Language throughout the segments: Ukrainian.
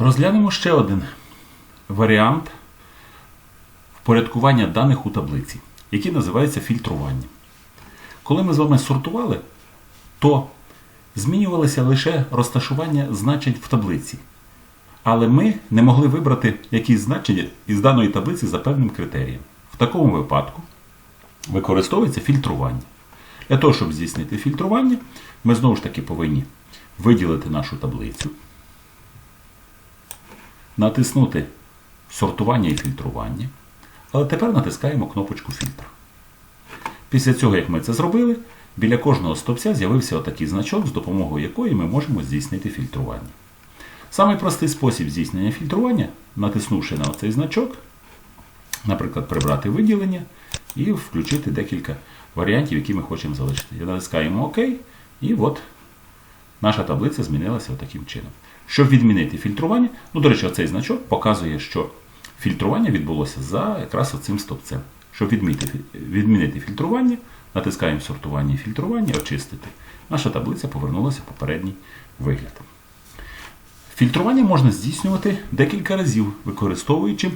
Розглянемо ще один варіант впорядкування даних у таблиці, який називається фільтрування. Коли ми з вами сортували, то змінювалося лише розташування значень в таблиці. Але ми не могли вибрати якісь значення із даної таблиці за певним критерієм. В такому випадку використовується фільтрування. Для того, щоб здійснити фільтрування, ми знову ж таки повинні виділити нашу таблицю, натиснути сортування і фільтрування, але тепер натискаємо кнопочку фільтр. Після цього, як ми це зробили, біля кожного стовпця з'явився отакий значок, з допомогою якої ми можемо здійснити фільтрування. Самий простий спосіб здійснення фільтрування, натиснувши на цей значок, наприклад, прибрати виділення і включити декілька варіантів, які ми хочемо залишити. Натискаємо ОК, і от наша таблиця змінилася таким чином. Щоб відмінити фільтрування, ну, до речі, оцей значок показує, що фільтрування відбулося за якраз оцим стовпцем. Щоб відмінити, відмінити фільтрування, натискаємо сортування і фільтрування, очистити. Наша таблиця повернулася в попередній вигляд. Фільтрування можна здійснювати декілька разів, використовуючи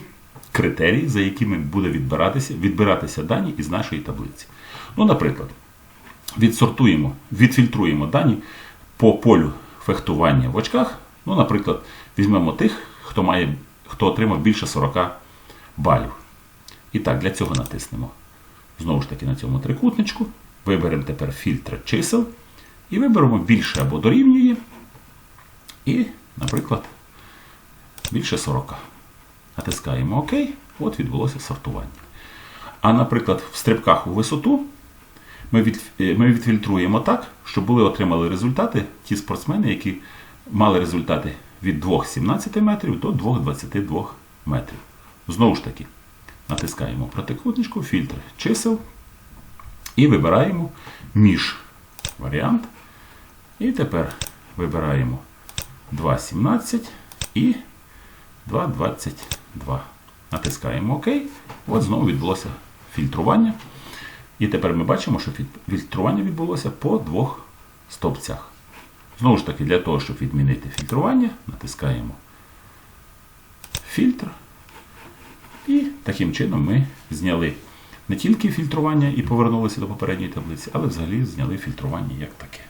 критерії, за якими буде відбиратися, відбиратися дані із нашої таблиці. Ну, наприклад, відсортуємо, відфільтруємо дані по полю фехтування в очках. Ну, наприклад, візьмемо тих, хто, має, хто отримав більше 40 балів. І так, для цього натиснемо знову ж таки на цьому трикутничку. Виберемо тепер фільтр чисел і виберемо більше або дорівнює. І, наприклад, більше 40. Натискаємо ОК, от відбулося сортування. А, наприклад, в стрибках у висоту ми, від, ми відфільтруємо так, щоб були отримали результати ті спортсмени, які мали результати від 2,17 метрів до 2,22 метрів. Знову ж таки, натискаємо протикутничку, фільтр чисел і вибираємо між варіант. І тепер вибираємо 2,17 і 2,22. Натискаємо ОК. От знову відбулося фільтрування. І тепер ми бачимо, що фільтрування відбулося по двох стовпцях. Знову ж таки, для того, щоб відмінити фільтрування, натискаємо фільтр. І таким чином ми зняли не тільки фільтрування і повернулися до попередньої таблиці, але взагалі зняли фільтрування як таке.